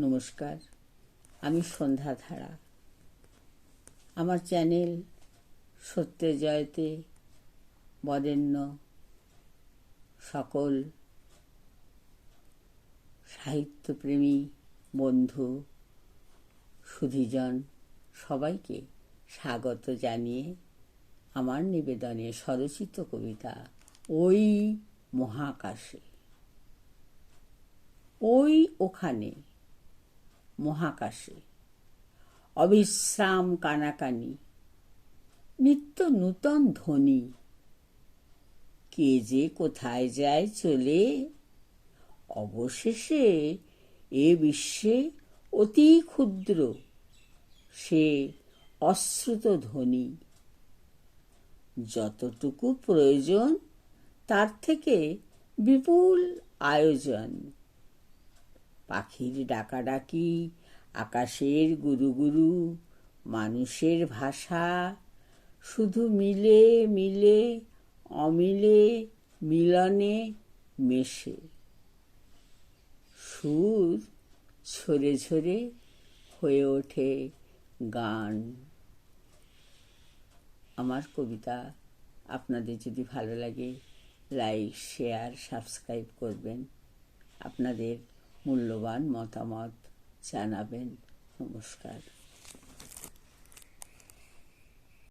নমস্কার, আমি সন্ধ্যা ধারা। আমার চ্যানেল সত্যে জয়তে বরেণ্য সকল সাহিত্যপ্রেমী বন্ধু, সুধীজন সবাইকে স্বাগত জানিয়ে আমার নিবেদনে স্বরচিত কবিতা, ওই মহাকাশে। ওই ওখানে মহাকাশে। অবিশ্রাম কানাকানি। নিত্য নূতন ধ্বনি। কে যে কোথায় যায় চলে। অবশেষে এ বিশ্বে অতি ক্ষুদ্র, সে অশ্রুত ধ্বনি। যতটুকু প্রয়োজন, তার থেকে বিপুল আয়োজন। পাখির ডাকাডাকি, আকাশের গুরু গুরু মানুষের ভাষা। শুধু মিলে মিলে, অমিলে, মিলনে, মেশে। সুর ঝরে ঝরে হয়ে ওঠে গান। আমার কবিতা আপনাদের যদি ভালো লাগে, লাইক, শেয়ার, সাবস্ক্রাইব করবেন। আপনাদের মূল্যবান মতামত জানাবেন। নমস্কার।